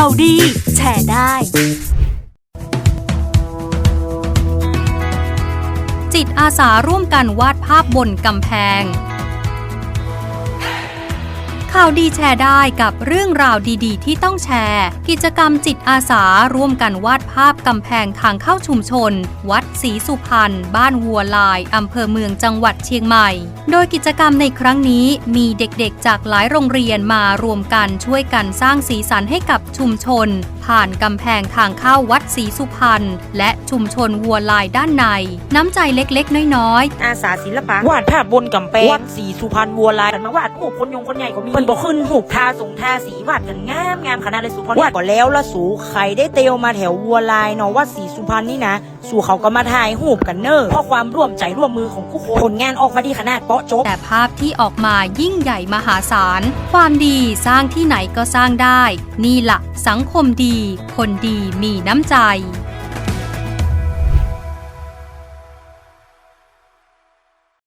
ข่าวดี แชร์ได้ จิตอาสาร่วมกันวาดภาพบนกำแพง ข่าวดีแชร์ได้กับเรื่องราวดีๆ ที่ต้องแชร์ กิจกรรมจิตอาสาร่วมกันวาดภาพกำแพงทางเข้าชุมชน วัดศรีสุพรรณบ้านวัวลายอำเภอเมืองจังหวัดเชียงใหม่ โดยกิจกรรมในครั้งนี้มีเด็กๆ จากหลายโรงเรียนมารวมกันช่วยกันสร้างสีสันให้กับชุมชน ผ่านกำแพงทางเข้าวัดศรีสุพรรณและชุมชนวัวลายด้านใน น้ำใจเล็กๆ น้อยๆอาสาศิลปะวาดภาพบนกำแพงวัดสีสุพรรณวัวลายกันมาวาดหูปคนยงคนใหญ่ก็มีเพิ่นบอกขึ้นหูปทาสงทาสีวาดกันงามงามขนาดเลยสุพรรณวาดก็แล้วละสูใครได้เตียวมาแถววัวลายเนาะวัดสีสุพรรณนี่นะสู่เขาก็มาถ่ายหูปกันเนอะเพราะความร่วมใจร่วมมือของทุกคนผลงานออกมาดีขนาดเปาะโจ๊กแต่ภาพที่ออกมายิ่งใหญ่มหาศาล ความดีสร้างที่ไหนก็สร้างได้ นี่ละสังคมดี คนดีมีน้ำใจ